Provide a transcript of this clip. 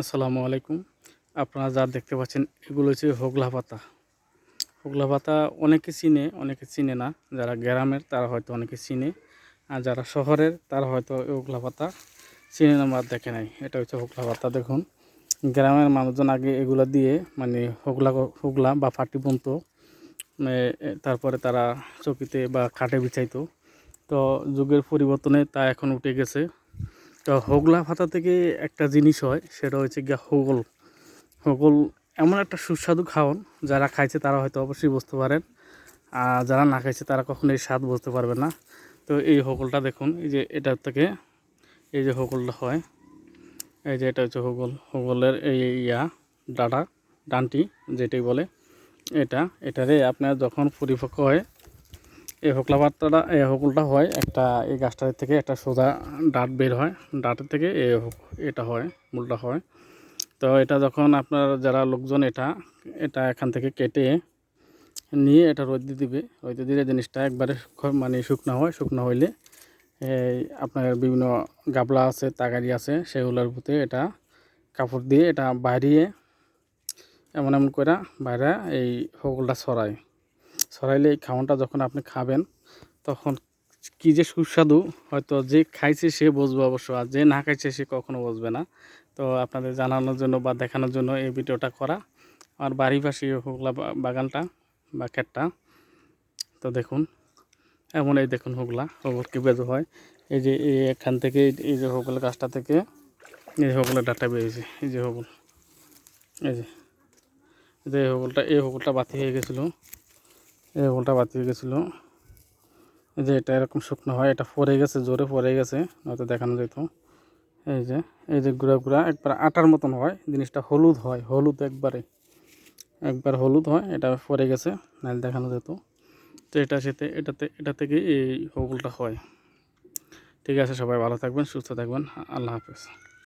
আসসালামু আলাইকুম। আপনারা যা দেখতে পাচ্ছেন, এগুলো হচ্ছে হোগলা পাতা। হোগলা পাতা অনেকে চিনে অনেকে চিনে না। যারা গ্রামের, তারা হয়তো অনেকে চিনে। আর যারা শহরের, তারা হয়তো হোগলা পাতা চিনে না বা দেখে নাই। এটা হচ্ছে হোগলা পাতা, দেখুন। গ্রামের মানুষজন আগে এগুলা দিয়ে মানে হোগলা হোগলা বা ফাটি বুনতো তারপরে তারা চকিতে বা খাটে বিছাইতো। তো যুগের পরিবর্তনে তা এখন উঠে গেছে। তো হোগলা ভাতা থেকে একটা জিনিস হয়, সেটা হচ্ছে গিয়া হোগল। হোগল এমন একটা সুস্বাদু খাওয়ান যারা খাইছে তারা হয়তো অবশ্যই বুঝতে পারেন, আর যারা না খাইছে তারা কখনো এই স্বাদ বুঝতে পারবে না। তো এই হোগলটা দেখুন, এই যে এটার থেকে এই যে হোগলটা হয়, এই যে এটা হচ্ছে হোগল। হোগলের এই ইয়া, ডাটা, ডানটি যেটাই বলে, এটা, এটারে আপনার যখন পরিপক্ক হয় এই হোকলা পাতাটা এই হোকলটা হয় একটা, এই গাছটার থেকে একটা সোজা ডাট বের হয়। ডাটের থেকে এই এটা হয়, মূলটা হয়। তো এটা যখন আপনার যারা লোকজন এটা এটা এখান থেকে কেটে নিয়ে এটা রোদে দিবে। রোদে দিলে জিনিসটা একবারে মানে শুকনো হয়, শুকনো হইলে এই আপনার বিভিন্ন গাবলা আছে, তাগারি আছে, সেগুলোর ভিতরে এটা কাপড় দিয়ে এটা বাইরিয়ে এমন এমন করে বাইরে এই হোগলটা ছড়ায়। ছড়াইলে এই খাওয়ানটা যখন আপনি খাবেন, তখন কী যে সুস্বাদু, হয়তো যে খাইছে সে বুঝবে অবশ্য, আর যে না খাইছে সে কখনো বুঝবে না। তো আপনাদের জানানোর জন্য বা দেখানোর জন্য এই ভিডিওটা করা। আর বাড়ি পাশে হোগলা বাগানটা বা ক্ষেতটা, তো দেখুন এমন এই দেখুন হোগলা, হোগল কি বেজো হয়। এই যে এই এখান থেকে, এই- যে হোগল গাছটা থেকে, এই যে হোগলের ডাটা বেরিয়েছে, এই যে হোগল, এই যে এই যে এই হোগলটা এই হোগলটা বাতি হয়ে গেছিল। এই হোগলটা বাতি হয়ে গেছিল। এই যে এটা এরকম শুকনো হয়, এটা পড়ে গেছে, জোরে পড়ে গেছে, নয়তো দেখানো যেত। এই যে এই যে গুঁড়া গুঁড়া, একবার আটার মতন হয়, জিনিসটা হলুদ হয়, হলুদ একবারে। একবার হলুদ হয়, এটা পড়ে গেছে, নাহলে দেখানো যেত। তো এটা সাথে এটাতে, এটা থেকে এই হোগলটা হয়। ঠিক আছে সবাই, ভালো থাকবেন, সুস্থ থাকবেন, আল্লাহ হাফেজ।